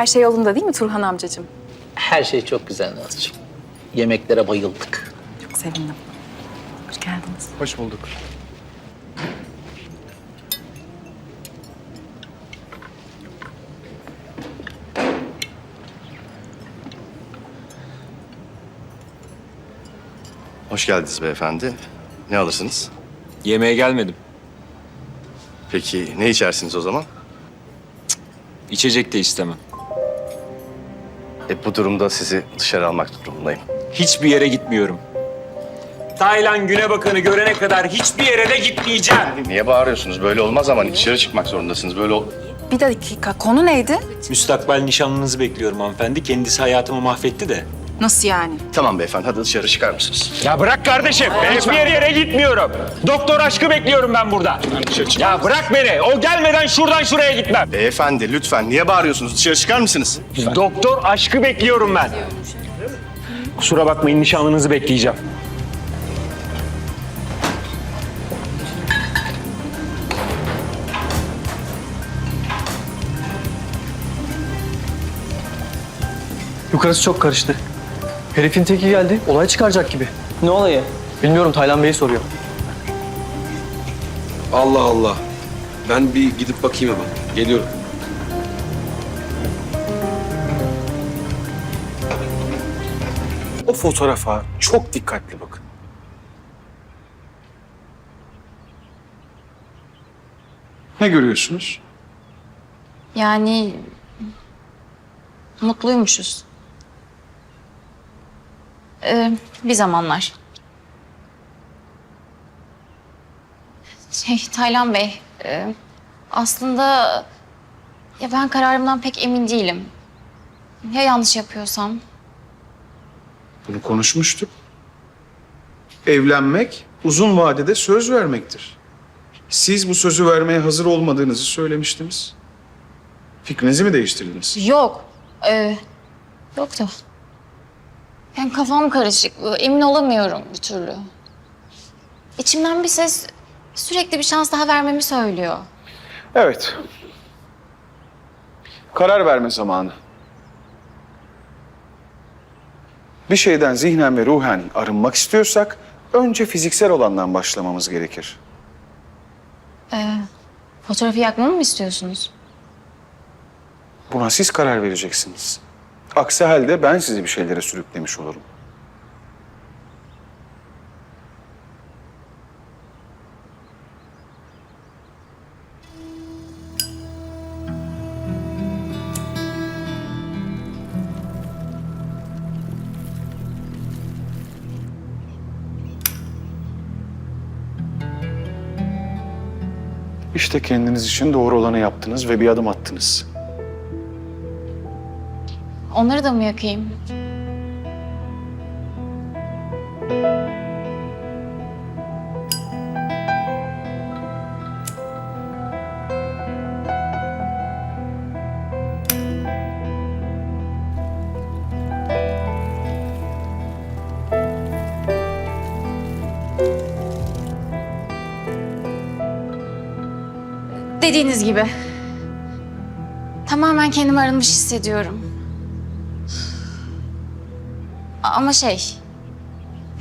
Her şey yolunda değil mi Turhan amcacığım? Her şey çok güzel Nazcığım. Yemeklere bayıldık. Çok sevindim. Hoş geldiniz. Hoş bulduk. Hoş geldiniz beyefendi. Ne alırsınız? Yemeğe gelmedim. Peki ne içersiniz o zaman? İçecek de istemem. E, bu durumda sizi dışarı almak durumundayım. Hiçbir yere gitmiyorum. Taylan Günebakan'ı görene kadar hiçbir yere de gitmeyeceğim. Niye bağırıyorsunuz? Böyle olmaz ama dışarı çıkmak zorundasınız. Böyle ol... Bir dakika, konu neydi? Müstakbel nişanlınızı bekliyorum hanımefendi. Kendisi hayatımı mahvetti de. Nasıl yani? Tamam beyefendi hadi dışarı çıkar mısınız? Ya bırak kardeşim. Ben hiçbir yere, yere gitmiyorum. Doktor aşkı bekliyorum ben burada. Ya bırak beni. O gelmeden şuradan şuraya gitmem. Beyefendi lütfen niye bağırıyorsunuz? Dışarı çıkar mısınız? Doktor aşkı bekliyorum ben. Kusura bakmayın nişanlınızı bekleyeceğim. Yukarısı çok karıştı. Herifin teki geldi. Olay çıkaracak gibi. Ne olayı? Bilmiyorum Taylan Bey'i soruyor. Allah Allah. Ben bir gidip bakayım hemen. Geliyorum. O fotoğrafa çok dikkatli bakın. Ne görüyorsunuz? Yani mutluymuşuz. Ee, bir zamanlar. Şey Taylan Bey, e, aslında ya ben kararımdan pek emin değilim. Ya yanlış yapıyorsam? Bunu konuşmuştuk. Evlenmek uzun vadede söz vermektir. Siz bu sözü vermeye hazır olmadığınızı söylemiştiniz. Fikrinizi mi değiştirdiniz? Yok. Ee, yok da. Yani kafam karışık. Emin olamıyorum bir türlü. İçimden bir ses sürekli bir şans daha vermemi söylüyor. Evet. Karar verme zamanı. Bir şeyden zihnen ve ruhen arınmak istiyorsak önce fiziksel olandan başlamamız gerekir. Fotoğrafı yakmamı mı istiyorsunuz? Buna siz karar vereceksiniz. Aksi halde ben sizi bir şeylere sürüklemiş olurum. İşte kendiniz için doğru olanı yaptınız ve bir adım attınız. Onları da mı yakayım? Dediğiniz gibi. Tamamen kendimi arınmış hissediyorum. Ama şey...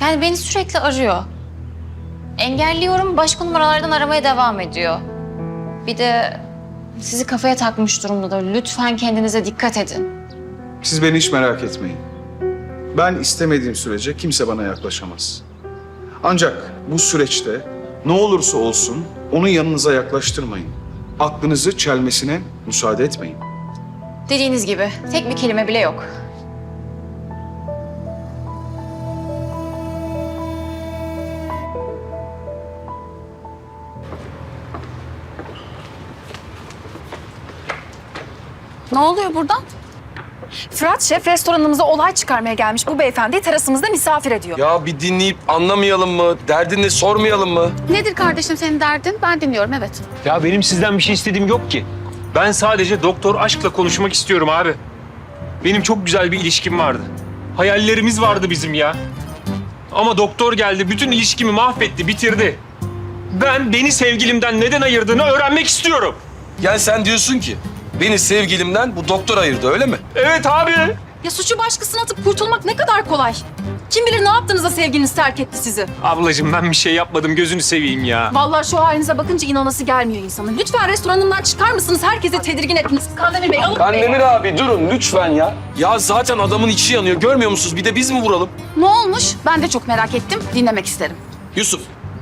Yani beni sürekli arıyor. Engelliyorum, başka numaralardan aramaya devam ediyor. Bir de sizi kafaya takmış durumda da lütfen kendinize dikkat edin. Siz beni hiç merak etmeyin. Ben istemediğim sürece kimse bana yaklaşamaz. Ancak bu süreçte ne olursa olsun onu yanınıza yaklaştırmayın. Aklınızı çelmesine müsaade etmeyin. Dediğiniz gibi tek bir kelime bile yok. Ne oluyor burada? Fırat Şef restoranımıza olay çıkarmaya gelmiş bu beyefendiyi terasımızda misafir ediyor. Ya bir dinleyip anlamayalım mı? Derdini sormayalım mı? Nedir kardeşim senin derdin? Ben dinliyorum evet. Ya benim sizden bir şey istediğim yok ki. Ben sadece doktor aşkla konuşmak istiyorum abi. Benim çok güzel bir ilişkim vardı. Hayallerimiz vardı bizim ya. Ama doktor geldi, bütün ilişkimi mahvetti, bitirdi. Ben beni sevgilimden neden ayırdığını öğrenmek istiyorum. Yani sen diyorsun ki Beni sevgilimden bu doktor ayırdı öyle mi? Evet abi. Ya suçu başkasına atıp kurtulmak ne kadar kolay. Kim bilir ne yaptığınızda sevgiliniz terk etti sizi. Ablacığım ben bir şey yapmadım gözünü seveyim ya. Vallahi şu halinize bakınca inanası gelmiyor insanın. Lütfen restoranımdan çıkar mısınız? Herkesi tedirgin ettiniz. Kandemir Bey alın. Kandemir abi durun lütfen ya. Ya zaten adamın içi yanıyor görmüyor musunuz? Bir de biz mi vuralım? Ne olmuş? Ben de çok merak ettim. Dinlemek isterim. Yusuf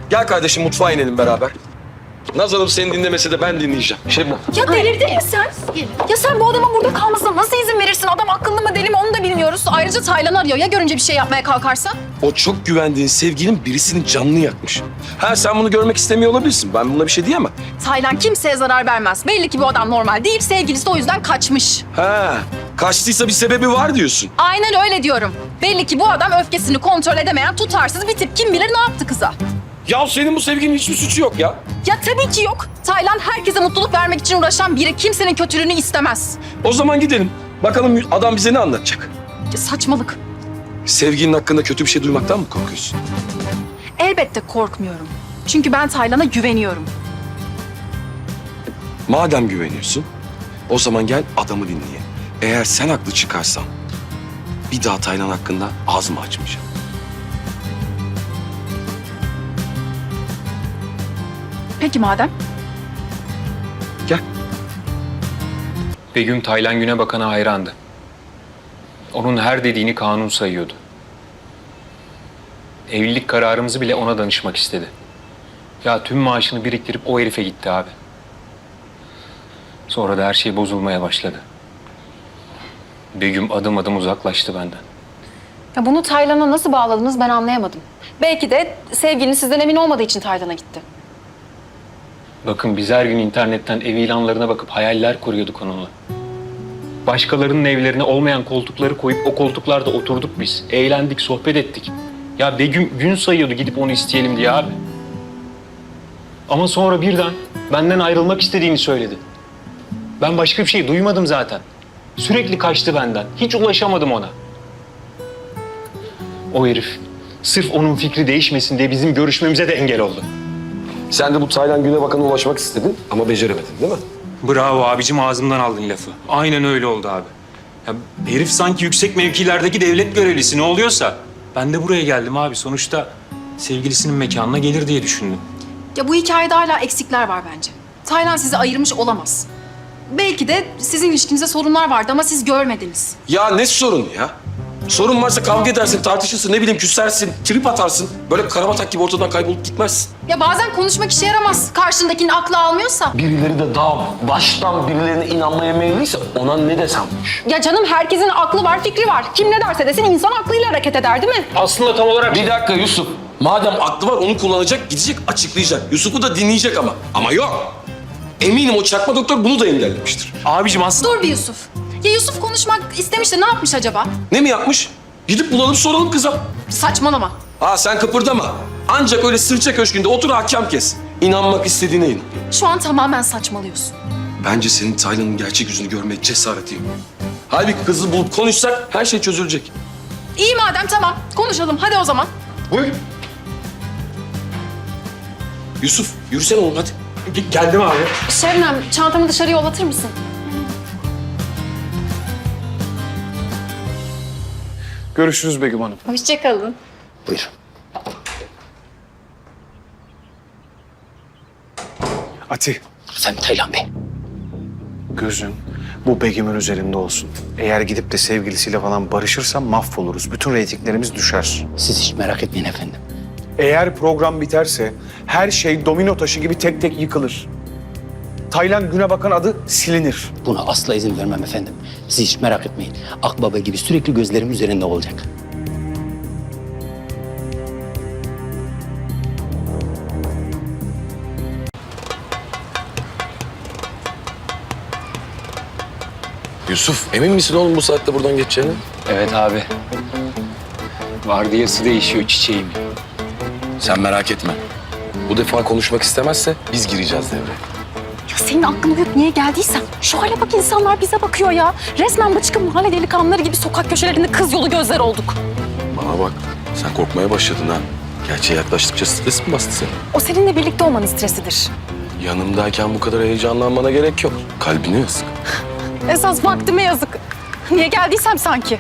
gel kardeşim mutfağa inelim beraber. Naz Hanım seni dinlemese de ben dinleyeceğim. Şebnem. Ya delirdin mi sen? Ya sen bu adamın burada kalmasına nasıl izin verirsin? Adam akıllı mı deli mi onu da bilmiyoruz. Ayrıca Taylan arıyor. Ya görünce bir şey yapmaya kalkarsa? O çok güvendiğin sevgilin birisinin canını yakmış. Ha sen bunu görmek istemiyor olabilirsin. Ben buna bir şey diyemem. Taylan kimseye zarar vermez. Belli ki bu adam normal değil. Sevgilisi de o yüzden kaçmış. Ha kaçtıysa bir sebebi var diyorsun. Aynen öyle diyorum. Belli ki bu adam öfkesini kontrol edemeyen tutarsız bir tip. Kim bilir ne yaptı kıza? Ya senin bu sevginin hiçbir suçu yok ya. Ya tabii ki yok. Taylan herkese mutluluk vermek için uğraşan biri kimsenin kötülüğünü istemez. O zaman gidelim. Bakalım adam bize ne anlatacak? Ya saçmalık. Sevginin hakkında kötü bir şey duymaktan mı korkuyorsun? Elbette korkmuyorum. Çünkü ben Taylan'a güveniyorum. Madem güveniyorsun, o zaman gel adamı dinleye. Eğer sen haklı çıkarsan, bir daha Taylan hakkında ağzımı açmayacağım. Peki madem. Gel. Begüm Taylan Güne Bakan'a hayrandı. Onun her dediğini kanun sayıyordu. Evlilik kararımızı bile ona danışmak istedi. Ya tüm maaşını biriktirip o herife gitti abi. Sonra da her şey bozulmaya başladı. Begüm adım adım uzaklaştı benden. Ya bunu Taylan'a nasıl bağladınız ben anlayamadım. Belki de sevgiliniz sizden emin olmadığı için Taylan'a gitti. Bakın biz her gün internetten ev ilanlarına bakıp hayaller kuruyorduk onunla. Başkalarının evlerine olmayan koltukları koyup o koltuklarda oturduk biz. Eğlendik, sohbet ettik. Ya Begüm gün sayıyordu gidip onu isteyelim diye abi. Ama sonra birden benden ayrılmak istediğini söyledi. Ben başka bir şey duymadım zaten. Sürekli kaçtı benden. Hiç ulaşamadım ona. O herif sırf onun fikri değişmesin diye bizim görüşmemize de engel oldu. Sen de bu Taylan Güne Bakan'a ulaşmak istedin ama beceremedin değil mi? Bravo abicim ağzımdan aldın lafı. Aynen öyle oldu abi. Ya herif sanki yüksek mevkilerdeki devlet görevlisi ne oluyorsa. Ben de buraya geldim abi. Sonuçta sevgilisinin mekanına gelir diye düşündüm. Ya bu hikayede hala eksikler var bence. Taylan sizi ayırmış olamaz. Belki de sizin ilişkinizde sorunlar vardı ama siz görmediniz. Ya ne sorun ya? Sorun varsa kavga edersin, tartışırsın, ne bileyim küsersin, trip atarsın. Böyle karabatak gibi ortadan kaybolup gitmezsin. Ya bazen konuşmak işe yaramaz. Karşındakinin aklı almıyorsa. Birileri de daha baştan birilerine inanmaya meyilliyse ona ne desemmiş. Ya canım herkesin aklı var, fikri var. Kim ne derse desin insan aklıyla hareket eder değil mi? Aslında tam olarak... Bir dakika Yusuf. Madem aklı var onu kullanacak, gidecek açıklayacak. Yusuf'u da dinleyecek ama. Ama yok. Eminim o çakma doktor bunu da engellemiştir. Abicim aslında... Dur bir Yusuf. Ya Yusuf konuşmak istemiş de ne yapmış acaba? Ne mi yapmış? Gidip bulalım soralım kıza. Saçmalama. Ha sen kıpırdama. Ancak öyle sırça köşkünde otur hakem kes. İnanmak istediğine inan. Şu an tamamen saçmalıyorsun. Bence senin Taylan'ın gerçek yüzünü görmeye cesareti yok. Halbuki kızı bulup konuşsak her şey çözülecek. İyi madem tamam. Konuşalım. Hadi o zaman. Buyur. Yusuf yürüsene oğlum hadi. Ge- Geldim abi. Şebnem çantamı dışarı yollatır mısın? Görüşürüz Begüm Hanım. Hoşçakalın. Buyur. Ati, Sen Taylan Bey. gözün bu Begüm'ün üzerinde olsun. Eğer gidip de sevgilisiyle falan barışırsam mahvoluruz. Bütün reytinglerimiz düşer. Siz hiç merak etmeyin efendim. Eğer program biterse her şey domino taşı gibi tek tek yıkılır. Taylan Güne Bakan adı silinir. Buna asla izin vermem efendim. Siz hiç merak etmeyin. Akbaba gibi sürekli gözlerim üzerinde olacak. Yusuf emin misin oğlum bu saatte buradan geçeceğine? Evet abi. Vardiyası değişiyor çiçeğim. Sen merak etme. Bu defa konuşmak istemezse biz gireceğiz devreye. Senin aklın uyup niye geldiysen. Şu hale bak insanlar bize bakıyor ya. Resmen bıçkın mahalle delikanlıları gibi sokak köşelerinde kız yolu gözler olduk. Bana bak sen korkmaya başladın ha. Gerçeğe yaklaştıkça stres mi bastı seni? O seninle birlikte olmanın stresidir. Yanımdayken bu kadar heyecanlanmana gerek yok. Kalbini yazık. Esas vaktime yazık. Niye geldiysem sanki.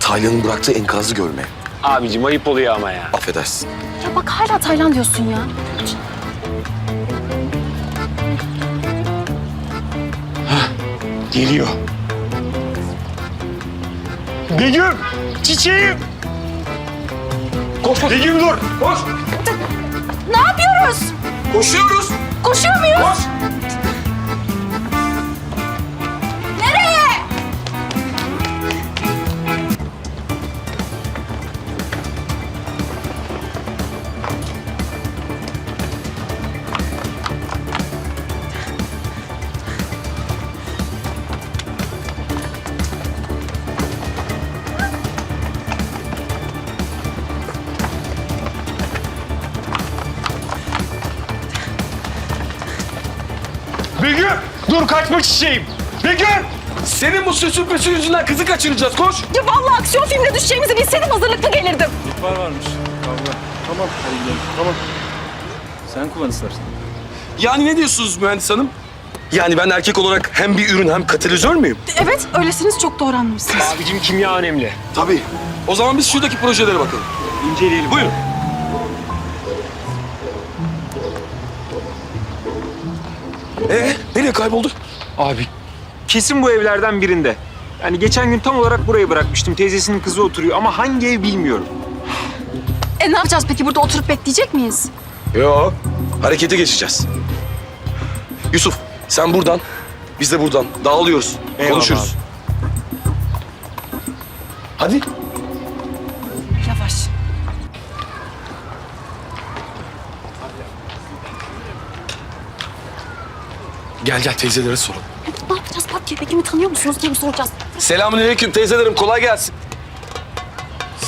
Taylan'ın bıraktığı enkazı görmeye. Abicim ayıp oluyor ama ya. Affedersin. Ya bak hala Taylan diyorsun ya. Geliyor. Begüm! Çiçeğim! Koş koş. Begüm dur. Koş. Ne yapıyoruz? Koşuyoruz. Koşuyor muyuz? Koş. Dur kaçma çiçeğim. Begüm! Senin bu süsün püsü yüzünden kızı kaçıracağız. Koş. Ya vallahi aksiyon filmine düşeceğimizi bilseydim hazırlıklı gelirdim. Yani ne diyorsunuz mühendis hanım? Yani ben erkek olarak hem bir ürün hem katalizör müyüm? Evet öylesiniz çok doğru anlamışsınız. Abicim kimya önemli. Tabii. O zaman biz şuradaki projelere bakalım. İnceleyelim. Buyurun. Ee, nereye kayboldu? Abi kesin bu evlerden birinde. Yani geçen gün tam olarak burayı bırakmıştım. Teyzesinin kızı oturuyor ama hangi ev bilmiyorum. E ne yapacağız peki burada oturup bekleyecek miyiz? Yok. Harekete geçeceğiz. Yusuf, sen buradan, biz de buradan. Dağılıyoruz. Eyvallah Konuşuruz. Hadi. Gel gel teyzelere soralım. Ne yapacağız Pat diye Begüm'ü tanıyor musunuz diye mi soracağız? Selamünaleyküm teyzelerim. Kolay gelsin.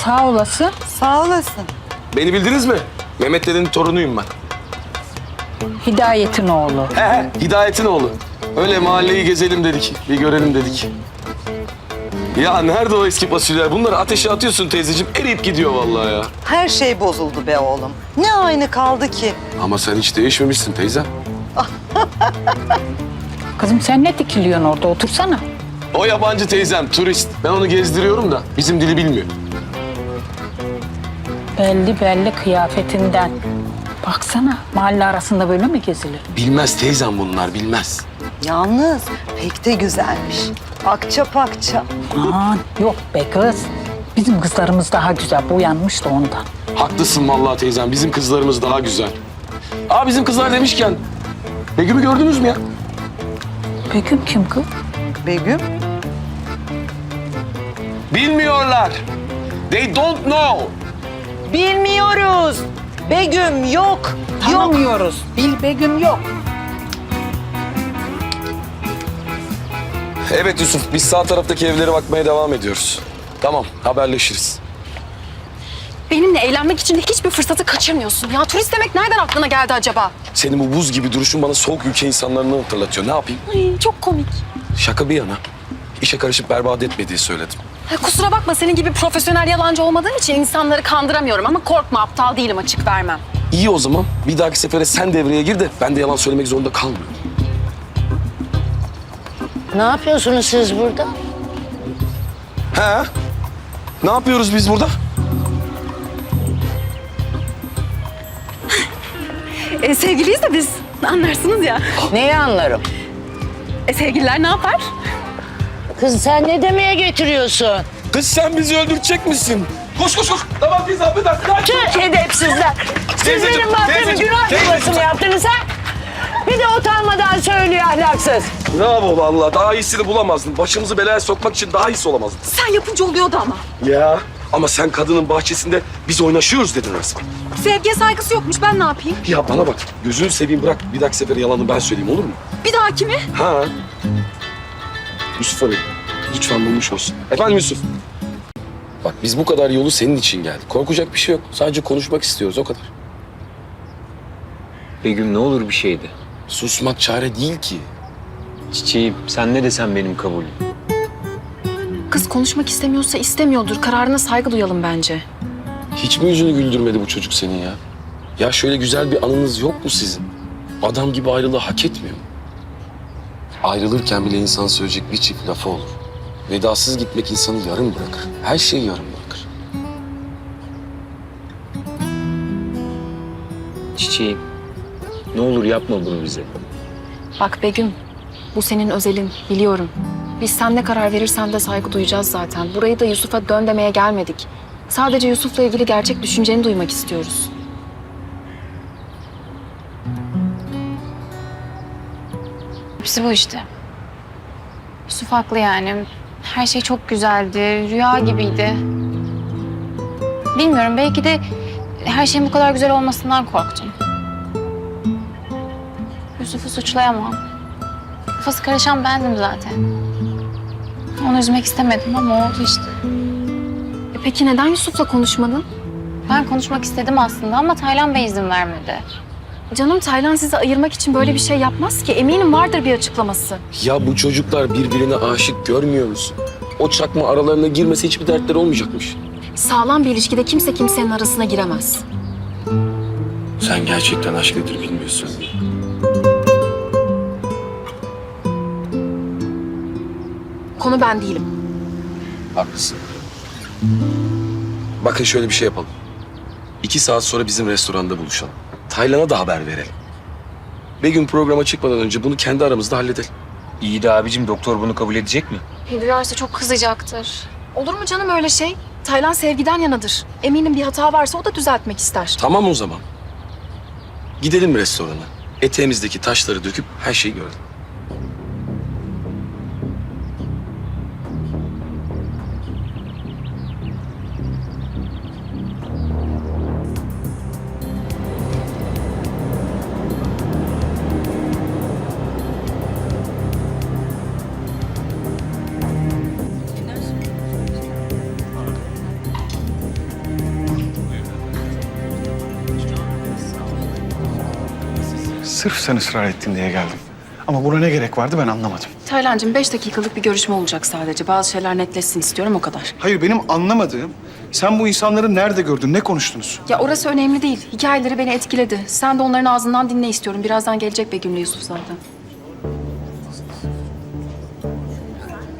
Sağ olasın. Sağ olasın. Beni bildiniz mi? Mehmet dedenin torunuyum ben. Hidayet'in oğlu. He he, Hidayet'in oğlu. Öyle mahalleyi gezelim dedik, bir görelim dedik. Ya nerede o eski fasulyeler? Bunları ateşe atıyorsun teyzeciğim, eriyip gidiyor vallahi ya. Her şey bozuldu be oğlum. Ne aynı kaldı ki? Ama sen hiç değişmemişsin teyze. Kızım sen ne dikiliyorsun orada? Otursana. O yabancı teyzem, turist. Ben onu gezdiriyorum da bizim dili bilmiyor. Belli belli kıyafetinden. Baksana mahalle arasında böyle mi gezilir? Bilmez teyzem bunlar, bilmez. Yalnız pek de güzelmiş. Akça pakça. Aman yok be kız. Bizim kızlarımız daha güzel. Boyanmış da ondan. Haklısın vallahi teyzem, bizim kızlarımız daha güzel. Aa bizim kızlar demişken, Begüm'ü gördünüz mü ya? Begüm kim kız? Begüm? Bilmiyorlar. They don't know. Bilmiyoruz. Begüm yok. Tanımıyoruz. Bil Begüm yok. Evet Yusuf, biz sağ taraftaki evlere bakmaya devam ediyoruz. Tamam, haberleşiriz. Benimle eğlenmek için de hiçbir fırsatı kaçırmıyorsun. Ya turist demek nereden aklına geldi acaba? Senin bu buz gibi duruşun bana soğuk ülke insanlarını hatırlatıyor. Ne yapayım? Ay, çok komik. Şaka bir yana. İşe karışıp berbat etme diye söyledim. Ha, kusura bakma senin gibi profesyonel yalancı olmadığım için insanları kandıramıyorum ama korkma aptal değilim açık vermem. İyi o zaman. Bir dahaki sefere sen devreye gir de ben de yalan söylemek zorunda kalmıyorum. Ne yapıyorsunuz siz burada? He? Ne yapıyoruz biz burada? E, sevgiliyiz de biz anlarsınız ya. Neyi anlarım? E, sevgililer ne yapar? Kız sen ne demeye getiriyorsun? Kız sen bizi öldürecek misin? Koş koş koş. Tamam affedersin. Hadi. Tüh edepsizler. Siz Teyzeciğim, benim mahkeme teyzeciğim, günah teyzeciğim. yuvası mı yaptınız ha? Bir de utanmadan söylüyor ahlaksız. Bravo vallahi. Daha iyisini bulamazdın. Başımızı belaya sokmak için daha iyisi olamazdın. Sen yapınca oluyordu ama. Ya. Ama sen kadının bahçesinde biz oynaşıyoruz dedin resmen. Sevgiye saygısı yokmuş ben ne yapayım? Ya bana bak. Gözünü seveyim bırak. Bir dahaki sefere yalanı ben söyleyeyim olur mu? Bir daha kimi? Ha. Yusuf abi. Lütfen bulmuş olsun. Efendim Yusuf. Bak biz bu kadar yolu senin için geldik. Korkacak bir şey yok. Sadece konuşmak istiyoruz o kadar. Begüm ne olur bir şeydi. Susmak çare değil ki. Çiçeğim sen ne desen benim kabulüm. Kız konuşmak istemiyorsa istemiyordur. Kararına saygı duyalım bence. Hiç mi yüzünü güldürmedi bu çocuk senin ya? Ya şöyle güzel bir anınız yok mu sizin? Adam gibi ayrılığı hak etmiyor mu? Ayrılırken bile insan söyleyecek bir çift lafı olur. Vedasız gitmek insanı yarım bırakır. Her şeyi yarım bırakır. Çiçeğim. Ne olur yapma bunu bize. Bak Begüm, bu senin özelin biliyorum. Biz sen ne karar verirsen de saygı duyacağız zaten. Burayı da Yusuf'a dön demeye gelmedik. Sadece Yusuf'la ilgili gerçek düşünceni duymak istiyoruz. Hepsi bu işte. Yusuf haklı yani. Her şey çok güzeldi, rüya gibiydi. Bilmiyorum, belki de her şeyin bu kadar güzel olmasından korktum. Yusuf'u suçlayamam. Kafası karışan bendim zaten. Onu üzmek istemedim ama oldu işte. E peki neden Yusuf'la konuşmadın? Ben konuşmak istedim aslında ama Taylan Bey izin vermedi. Canım Taylan sizi ayırmak için böyle bir şey yapmaz ki. Eminim vardır bir açıklaması. Ya bu çocuklar birbirine aşık görmüyor musun? O çakma aralarına girmesi hiçbir dertleri olmayacakmış. Sağlam bir ilişkide kimse kimsenin arasına giremez. Sen gerçekten aşk nedir bilmiyorsun. Konu ben değilim. Haklısın. Bakın şöyle bir şey yapalım. İki saat sonra bizim restoranda buluşalım. Taylan'a da haber verelim. Begüm programa çıkmadan önce bunu kendi aramızda halledelim. İyi de abicim doktor bunu kabul edecek mi? Duyarsa çok kızacaktır. Olur mu canım öyle şey? Taylan sevgiden yanadır. Eminim bir hata varsa o da düzeltmek ister. Tamam o zaman. Gidelim restorana. Eteğimizdeki taşları döküp her şeyi görelim. Sırf sen ısrar ettin diye geldim. Ama buna ne gerek vardı ben anlamadım. Taylancığım beş dakikalık bir görüşme olacak sadece. Bazı şeyler netleşsin istiyorum o kadar. Hayır benim anlamadığım sen bu insanları nerede gördün, ne konuştunuz? Ya orası önemli değil. Hikayeleri beni etkiledi. Sen de onların ağzından dinle istiyorum. Birazdan gelecek Begüm'le Yusuf zaten.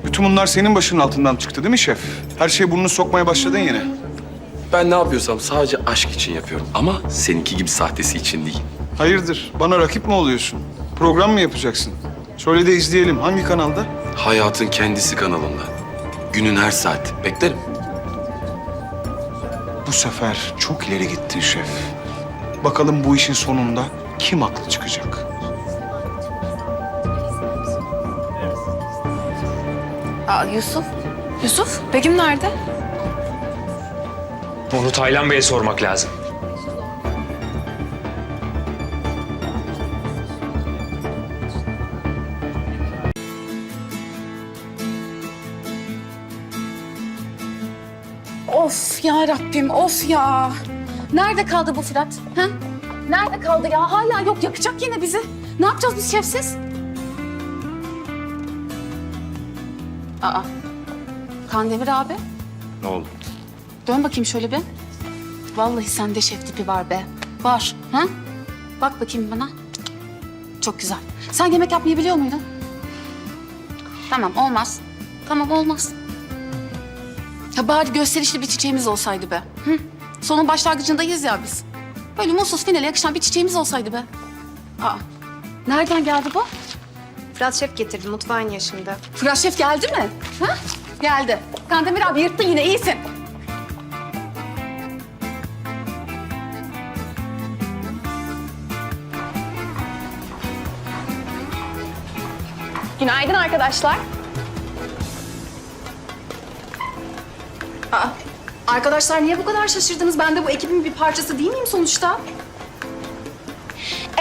Bütün bunlar senin başının altından çıktı değil mi şef? Her şeye burnunu sokmaya başladın yine. Ben ne yapıyorsam sadece aşk için yapıyorum. Ama seninki gibi sahtesi için değil. Hayırdır, bana rakip mi oluyorsun? Program mı yapacaksın? Söyle de izleyelim. Hangi kanalda? Hayatın kendisi kanalında. Günün her saati. Beklerim. Bu sefer çok ileri gittin şef. Bakalım bu işin sonunda kim haklı çıkacak? Aa Yusuf. Yusuf, Begüm nerede? Onu Taylan Bey'e sormak lazım. Ya Rabbim, of ya. Nerede kaldı bu Fırat? Ha? Nerede kaldı ya? Hala yok. Yakacak yine bizi. Ne yapacağız biz şefsiz? Aa. Kandemir abi. Ne oldu? Dön bakayım şöyle bir. Vallahi sende şef tipi var be. Var. Ha? Bak bakayım bana. Çok güzel. Sen yemek yapmayı biliyor muydun? Tamam olmaz. Tamam olmaz. Ya bari gösterişli bir çiçeğimiz olsaydı be. Hı? Sonun başlangıcındayız ya biz. Böyle mutsuz finale yakışan bir çiçeğimiz olsaydı be. Aa. Nereden geldi bu? Fırat Şef getirdi mutfağın yaşında. Fırat Şef geldi mi? Ha? Geldi. Kandemir abi yırttın yine iyisin. Günaydın arkadaşlar. Arkadaşlar niye bu kadar şaşırdınız? Ben de bu ekibin bir parçası değil miyim sonuçta?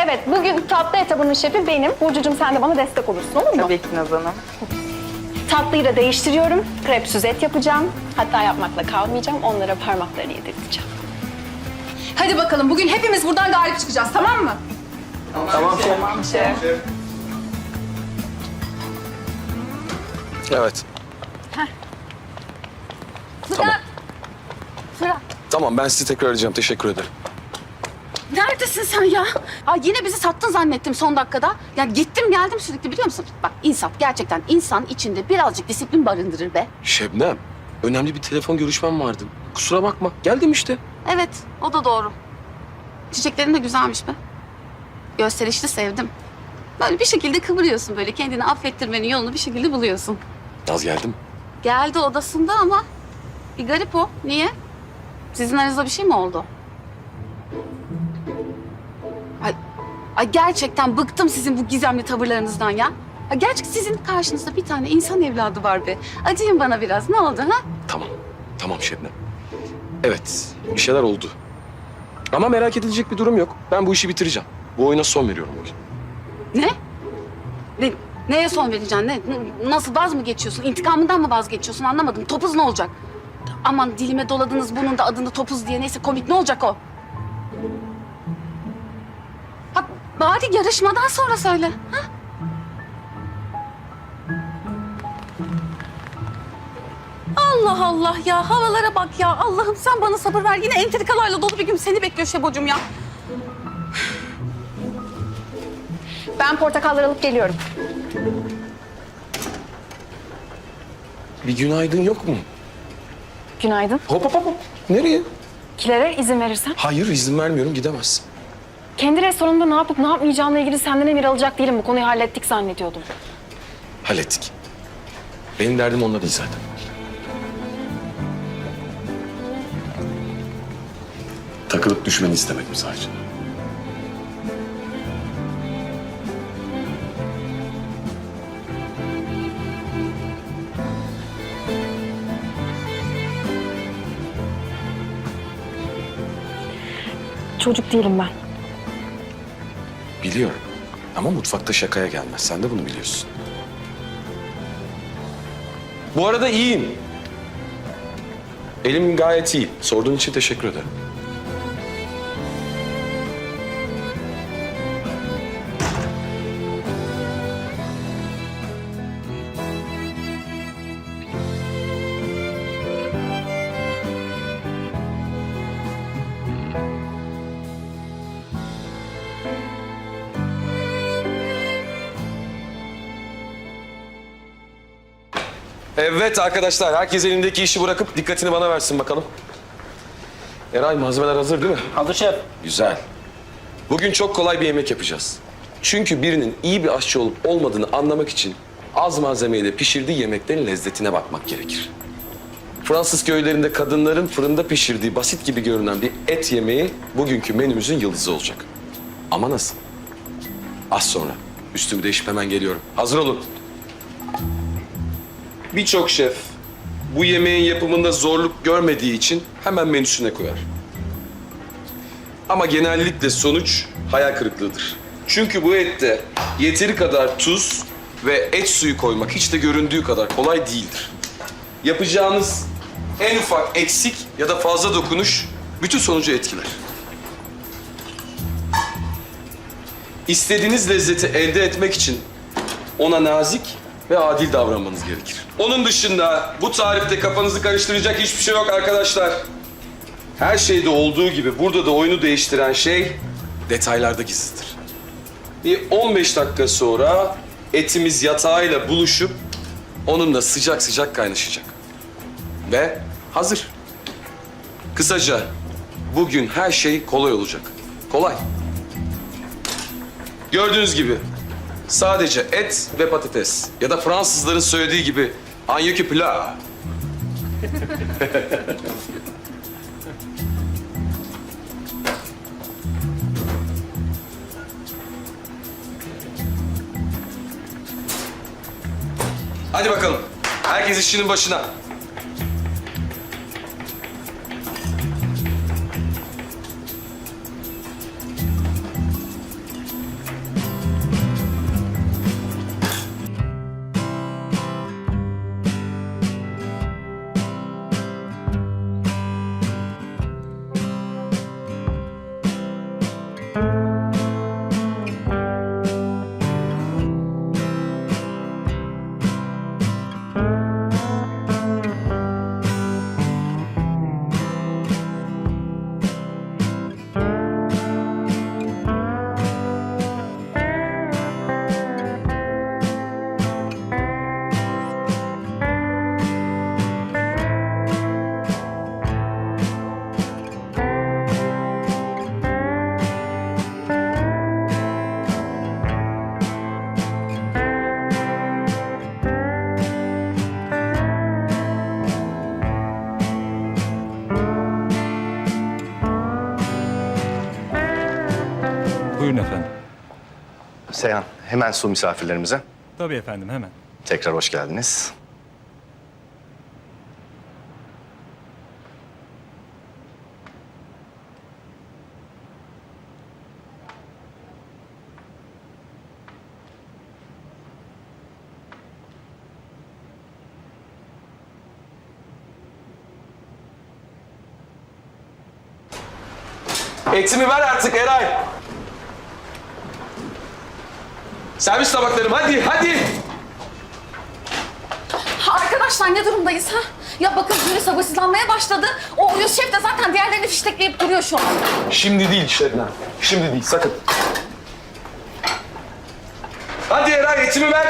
Evet, bugün tatlı etabının şefi benim. Burcucuğum sen de bana destek olursun olur mu? Tabii ki Nazan Hanım. Tatlıyı da değiştiriyorum. Krep süzet yapacağım. Hatta yapmakla kalmayacağım. Onlara parmaklarını yedirteceğim. Hadi bakalım bugün hepimiz buradan galip çıkacağız tamam mı? Evet. Tamam. Fırat. Tamam ben sizi tekrar arayacağım. Teşekkür ederim. Nerede neredesin sen ya? Aa, yine bizi sattın zannettim son dakikada. Ya gittim geldim sürekli biliyor musun? Bak insaf gerçekten insan içinde birazcık disiplin barındırır be. Şebnem, önemli bir telefon görüşmem vardı. Kusura bakma. Geldim işte. Evet o da doğru. Çiçeklerin de güzelmiş be. Gösterişli sevdim. Böyle bir şekilde kıvırıyorsun böyle kendini affettirmenin yolunu bir şekilde buluyorsun. Naz geldim. Geldi odasında ama bir garip o. Niye? Sizin aranızda bir şey mi oldu? Ay, ay gerçekten bıktım sizin bu gizemli tavırlarınızdan ya. Ay gerçek sizin karşınızda bir tane insan evladı var be. Acıyın bana biraz. Ne oldu ha? Tamam. Tamam Şebnem. Evet, bir şeyler oldu. Ama merak edilecek bir durum yok. Ben bu işi bitireceğim. Bu oyuna son veriyorum bugün. Ne? ne? Neye son vereceksin? Ne? Nasıl vaz mı geçiyorsun? İntikamından mı vazgeçiyorsun? Anlamadım. Topuz ne olacak? Aman dilime doladınız bunun da adını topuz diye. Neyse komik ne olacak o? Ha, bari yarışmadan sonra söyle. Ha? Allah Allah ya havalara bak ya. Allah'ım sen bana sabır ver. Yine entrikalarla dolu bir gün seni bekliyor Şebocuğum ya. Ben portakalları alıp geliyorum. Bir günaydın yok mu? Günaydın. Hop hop hop. hop. Nereye? Kilere izin verirsen. Hayır izin vermiyorum gidemezsin. Kendi restoranında ne yapıp ne yapmayacağımla ilgili senden emir alacak değilim. Bu konuyu hallettik zannediyordum. Hallettik. Benim derdim onunla değil zaten. Takılıp düşmeni istemedim sadece. Çocuk değilim ben. Biliyorum. Ama mutfakta şakaya gelmez. Sen de bunu biliyorsun. Bu arada iyiyim. Elim gayet iyi. Sorduğun için teşekkür ederim. Evet arkadaşlar, herkes elindeki işi bırakıp dikkatini bana versin bakalım. Eray malzemeler hazır değil mi? Hazır şef. Güzel. Bugün çok kolay bir yemek yapacağız. Çünkü birinin iyi bir aşçı olup olmadığını anlamak için az malzemeyle pişirdiği yemeklerin lezzetine bakmak gerekir. Fransız köylerinde kadınların fırında pişirdiği basit gibi görünen bir et yemeği bugünkü menümüzün yıldızı olacak. Ama nasıl? Az sonra. Üstümü değişip hemen geliyorum. Hazır olun. Birçok şef bu yemeğin yapımında zorluk görmediği için hemen menüsüne koyar. Ama genellikle sonuç hayal kırıklığıdır. Çünkü bu ette yeteri kadar tuz ve et suyu koymak hiç de göründüğü kadar kolay değildir. Yapacağınız en ufak eksik ya da fazla dokunuş bütün sonucu etkiler. İstediğiniz lezzeti elde etmek için ona nazik ve adil davranmanız gerekir. Onun dışında bu tarifte kafanızı karıştıracak hiçbir şey yok arkadaşlar. Her şeyde olduğu gibi burada da oyunu değiştiren şey detaylarda gizlidir. Bir 15 dakika sonra etimiz yatağıyla buluşup onunla sıcak sıcak kaynaşacak. Ve hazır. Kısaca bugün her şey kolay olacak. Kolay. Gördüğünüz gibi sadece et ve patates ya da Fransızların söylediği gibi anyaki pilav. Hadi bakalım. Herkes işinin başına. Buyurun efendim. Seyhan, hemen su misafirlerimize. Tabii efendim hemen. Tekrar hoş geldiniz. Etimi ver artık Eray. Servis tabaklarım hadi hadi. Arkadaşlar ne durumdayız ha? Ya bakın Zühre sabırsızlanmaya başladı. O uyuz şef de zaten diğerlerini fiştekleyip duruyor şu an. Şimdi değil Şebnem. Şimdi değil sakın. Hadi Eray etimi ver.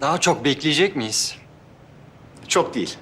Daha çok bekleyecek miyiz? Çok değil.